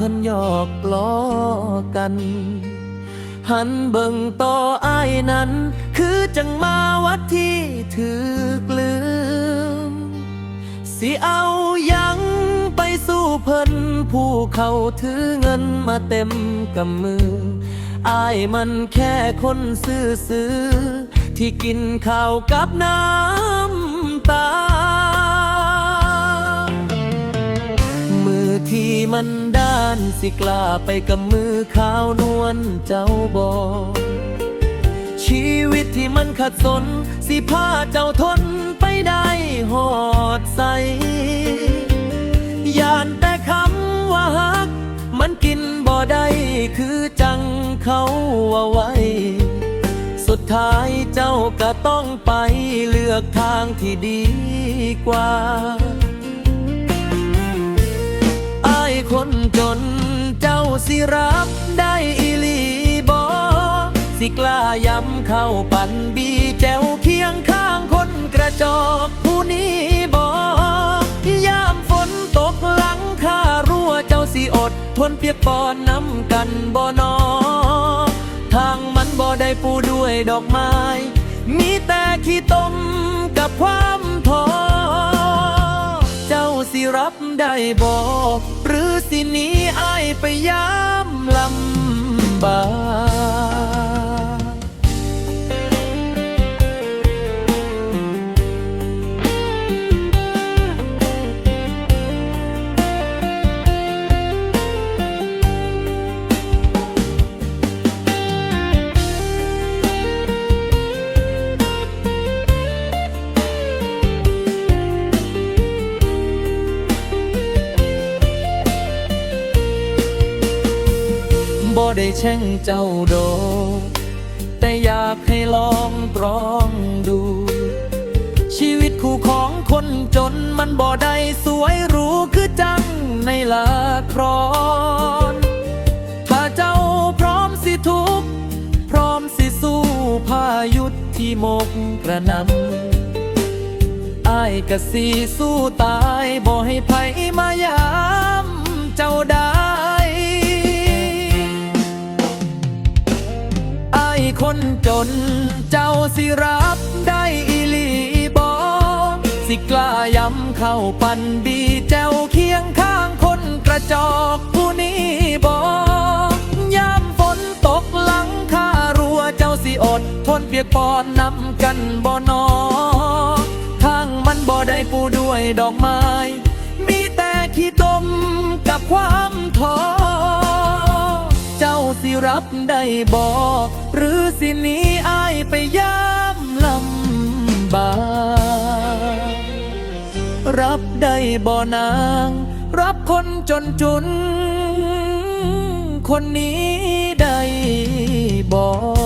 เห็นดาวเพิ่นหยอกล้อกัน หันเบิ่งต่ออ้ายนั้น คือจังมาวัดที่ถือกลืม สิเอายังไปสู้เพิ่นผู้เขาถือเงินมาเต็มกำมืออายมันแค่คนซื่อซื้อที่กินข้าวกับน้ำตา มือที่มันานสิกล้าไปกับมือขาวนวลเจ้าบอชีวิตที่มันขัดสน สิพาเจ้าทนไปได้หอดใสยานแต่คำว่าฮัก มันกินบ่ได้คือจังเขาว่าไว้สุดท้ายเจ้าก็ต้องไปเลือกทางที่ดีกว่า สิรับได้อีหลีบอสิกล้าย้ำเข้าปันบีแจวเคียงข้างคนกระจอกผู้นี้บอกยามฝนตกหลังคารั่วเจ้าสิอด ทนเปียกปอนน้ำกันบ่นอ ทางมันบ่ได้ปูด้วยดอกไม้ มีแต่ขี้ตมกับความท้อเจ้าสิรับได้บอกหรือ สิหนี้อายไปยามลำบาก ได้แช่งเจ้าโด แต่อยากให้ลองตรองดู ชีวิตคู่ของคนจนมันบ่ได้สวยหรูคือจังในละครถ้าเจ้าพร้อมสิทุก พร้อมสิสู้พายุทธที่หมกกระนำอายกะสีสู้ตายบ่ให้ไผมายา คนจน เจ้าสิรับได้อีหลีบอสิกล้าย้ำเข้าปันบีแจวเคียงข้างคนกระจอกผู้นี้บอกยามฝนตกหลังคารัวเจ้าสิอด ทนเปียกปอนนำกันบ่นอทางมันบ่ได้ปูด้วยดอกไม้ มีแต่ขี้ตมกับความท้อ รับได้บอกหรือสินี้อายไปยามลำบากรับได้บ่นาง รับคนจนจุน คนนี้ได้บอก